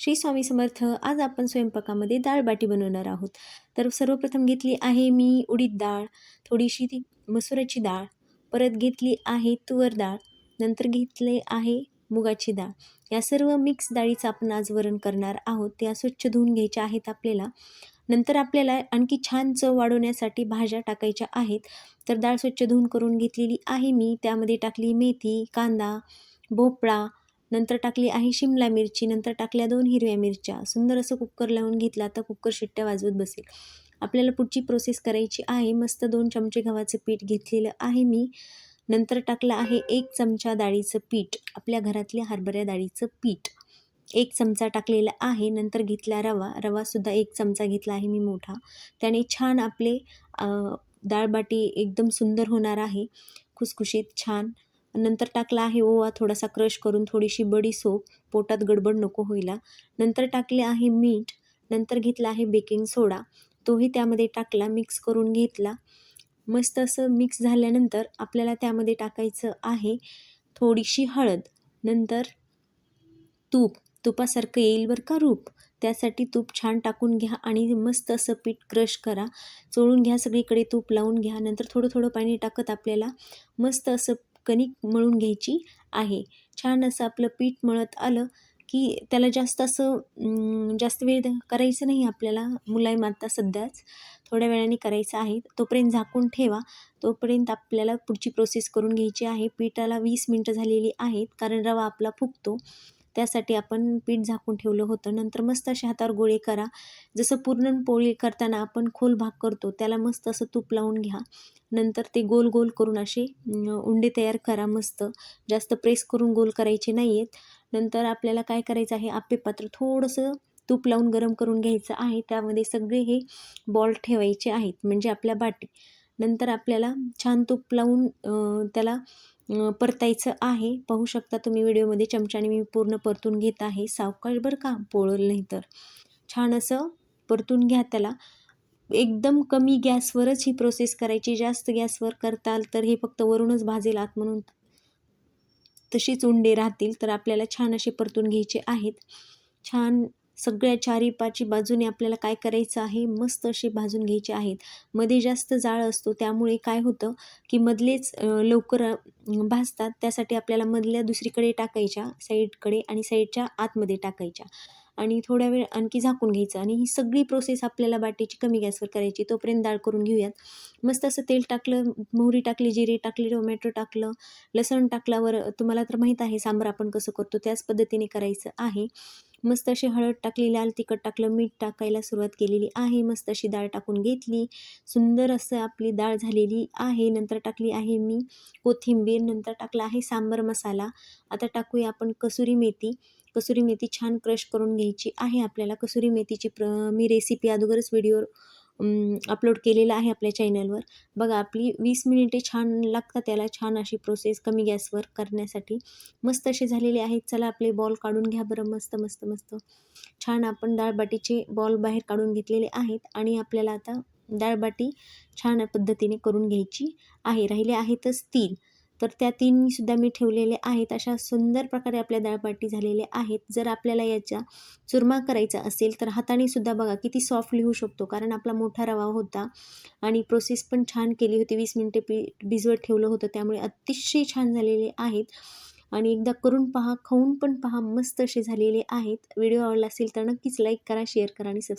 श्री स्वामी समर्थ आज आपण स्वयंपाकामध्ये डाळ बाटी बनवणार आहोत. तर सर्वप्रथम घेतली आहे मी उडीद डाळ थोडीशी ती मसुराची डाळ परत घेतली आहे तुवर डाळ नंतर घेतले आहे मुगाची डाळ. या सर्व मिक्स डाळीचं आपण आज वरण करणार आहोत. त्या स्वच्छ धुवून घ्यायच्या आहेत आपल्याला. नंतर आपल्याला आणखी छान चव वाढवण्यासाठी भाज्या टाकायच्या आहेत. तर डाळ स्वच्छ धुवून करून घेतलेली आहे मी. त्यामध्ये टाकली मेथी कांदा भोपळा नंतर टाकली आहे शिमला मिरची नंतर टाकल्या दोन हिरव्या मिरच्या. सुंदर असं कुकर लावून घेतला आता कुकर शिट्ट्या वाजवत बसेल. आपल्याला पुढची प्रोसेस करायची आहे. मस्त दोन चमचे गव्हाचं पीठ घेतलेलं आहे मी. नंतर टाकलं आहे एक चमचा डाळीचं पीठ. आपल्या घरातल्या हरभऱ्या डाळीचं पीठ. एक चमचा टाकलेला आहे. नंतर घेतला रवा. रवासुद्धा एक चमचा घेतला आहे मी मोठा. त्याने छान आपले डाळबाटी एकदम सुंदर होणार आहे. खुसखुशीत छान. नंतर टाकला आहे ओवा थोडासा क्रश करून थोडीशी बडी सोप पोटात गडबड नको होईला नंतर टाकले आहे मीठ नंतर घेतला आहे बेकिंग सोडा. तोही त्यामध्ये टाकला मिक्स करून घेतला. मस्त असं मिक्स झाल्यानंतर आपल्याला त्यामध्ये टाकायचं आहे थोडीशी हळद नंतर तूप. तुपासारखं येईल बरं का रूप. त्यासाठी तूप छान टाकून घ्या आणि मस्त असं पीठ क्रश करा. चोळून घ्या सगळीकडे तूप लावून घ्या. नंतर थोडं थोडं पाणी टाकत आपल्याला मस्त असं कणिक मळून घ्यायची आहे. छान असं आपलं पीठ मळत आलं की त्याला जास्त असं जास्त वेळ करायचं नाही आपल्याला. मुलायम आता सध्याच थोड्या वेळाने करायचं आहे. तोपर्यंत झाकून ठेवा. तोपर्यंत आपल्याला पुढची प्रोसेस करून घ्यायची आहे. पीठाला वीस मिनटं झालेली आहेत कारण रवा आपला फुगतो. त्यासाठी आपण पीठ झाकून ठेवलं होतं. नंतर मस्त अशा हातावर गोळे करा. जसं पुरणपोळी करताना आपण खोल भाग करतो त्याला मस्त असं तूप लावून घ्या. नंतर ते गोल गोल करून असे उंडे तयार करा मस्त. जास्त प्रेस करून गोल करायचे नाही आहेत नंतर आपल्याला काय करायचं आहे आप्पे पात्र थोडंसं तूप लावून गरम करून घ्यायचं आहे. त्यामध्ये सगळे हे बॉल ठेवायचे आहेत म्हणजे आपल्या बाटी. नंतर आपल्याला छान तूप लावून त्याला परतायचं आहे. पाहू शकता तुम्ही व्हिडिओमध्ये चमच्याने मी पूर्ण परतून घेत आहे. सावकाश बरं का पोळल नाही तर. छान असं परतून घ्या त्याला. एकदम कमी गॅसवरच ही प्रोसेस करायची. जास्त गॅसवर करताल तर हे फक्त वरूनच भाजेल आत म्हणून. तशीच उंडे राहतील तर आपल्याला छान असे परतून घ्यायचे आहेत. छान सगळ्या चारी पाची बाजूने आपल्याला काय करायचं आहे? मस्त असे भाजून घ्यायचे आहेत. मध्ये जास्त जाळ असतो त्यामुळे काय होतं की मधलेच लवकर भाजतात. त्यासाठी आपल्याला मधल्या दुसरीकडे टाकायच्या साईडकडे आणि साईडच्या आतमध्ये टाकायच्या. आणि थोड्या वेळ आणखी झाकून घ्यायचं आणि ही सगळी प्रोसेस आपल्याला बाटीची कमी गॅसवर करायची तोपर्यंत डाळ करून घेऊयात. मस्त असं तेल टाकलं मोहरी टाकली जिरे टाकली टोमॅटो टाकलं लसण टाकल्यावर तुम्हाला तर माहीत आहे सांबार आपण कसं करतो त्याच पद्धतीने करायचं आहे. मस्त अशी हळद टाकली लाल तिखट टाकलं मीठ टाकायला सुरुवात केलेली आहे. मस्त अशी डाळ टाकून घेतली. सुंदर असं आपली डाळ झालेली आहे. नंतर टाकली आहे मी कोथिंबीर नंतर टाकला आहे सांबर मसाला. आता टाकूया आपण कसुरी मेथी. कसुरी मेथी छान क्रश करून घ्यायची आहे आपल्याला. कसुरी मेथीची प्र मी रेसिपी अगोदरच व्हिडिओ अपलोड केलेला आहे आपल्या चॅनलवर बघा आपली वीस मिनिटे छान लागतात त्याला छान अशी प्रोसेस कमी गॅसवर करण्यासाठी. मस्त असे झालेले आहेत. चला आपले बॉल काढून घ्या बरं. मस्त मस्त मस्त. छान आपण डाळबाटीचे बॉल बाहेर काढून घेतलेले आहेत आणि आपल्याला आता डाळबाटी छान पद्धतीने करून घ्यायची आहे. राहिले आहेतच तीन तर त्या तीनसुद्धा मी ठेवलेले आहेत. अशा सुंदर प्रकारे आपल्या दाळबाटी झालेल्या आहेत. जर आपल्याला याचा चुरमा करायचा असेल तर हाताने सुद्धा बघा किती सॉफ्ट लिहू शकतो. कारण आपला मोठा रवा होता आणि प्रोसेस पण छान केली होती. वीस मिनटे पी भिजवत ठेवलं होतं. त्यामुळे अतिशय छान झालेले आहेत. आणि एकदा करून पहा खाऊन पण पहा मस्त असे झालेले आहेत. व्हिडिओ आवडला असेल तर नक्कीच लाईक करा शेअर करा आणि सबस्क्राईब